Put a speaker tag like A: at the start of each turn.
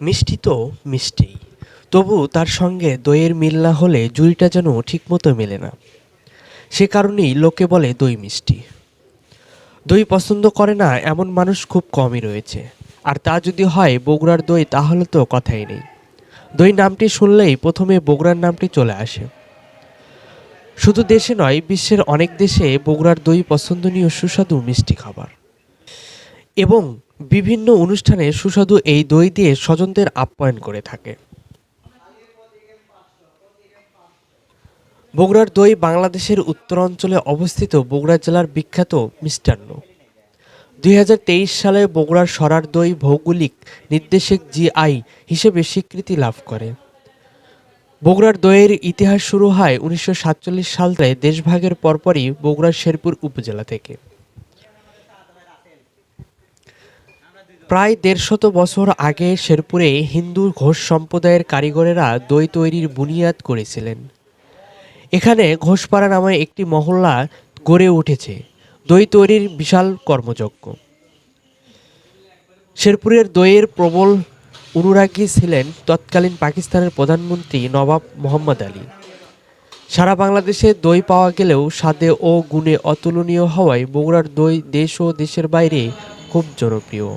A: মিষ্টি তো মিষ্টি, তবু তার সঙ্গে দইয়ের মিল না হলে জুড়িটা যেন ঠিকমতো মেলে না। সে কারণেই লোকে বলে দই মিষ্টি। দই পছন্দ করে না এমন মানুষ খুব কমই রয়েছে। আর তা যদি হয় বগুড়ার দই তাহলে তো কথাই নেই। দই নামটি শুনলেই প্রথমে বগুড়ার নামটি চলে আসে। শুধু দেশে নয়, বিশ্বের অনেক দেশে বগুড়ার দই পছন্দনীয় সুস্বাদু মিষ্টি খাবার। এবং বিভিন্ন অনুষ্ঠানে সুস্বাদু এই দই দিয়ে স্বজনদের আপ্যায়ন করে থাকে। বগুড়ার দই বাংলাদেশের উত্তরাঞ্চলে অবস্থিত বগুড়া জেলার বিখ্যাত মিষ্টান্ন। দুই হাজার তেইশ সালে বগুড়ার সরার দই ভৌগোলিক নির্দেশক জিআই হিসেবে স্বীকৃতি লাভ করে। বগুড়ার দইয়ের ইতিহাস শুরু হয় উনিশশো সাতচল্লিশ সালে দেশভাগের পরপরই বগুড়ার শেরপুর উপজেলা থেকে। প্রায় দেড়শত বছর আগে শেরপুরে হিন্দু ঘোষ সম্প্রদায়ের কারিগরেরা দই তৈরির বুনিয়াদ করেছিলেন। এখানে ঘোষপাড়া নামে একটি মহল্লা গড়ে উঠেছে। দই তৈরির বিশাল কর্মযজ্ঞ। শেরপুরের দইয়ের প্রবল অনুরাগী ছিলেন তৎকালীন পাকিস্তানের প্রধানমন্ত্রী নবাব মোহাম্মদ আলী। সারা বাংলাদেশে দই পাওয়া গেলেও স্বাদে ও গুণে অতুলনীয় হওয়ায় বগুড়ার দই দেশ ও দেশের বাইরে খুব জনপ্রিয়।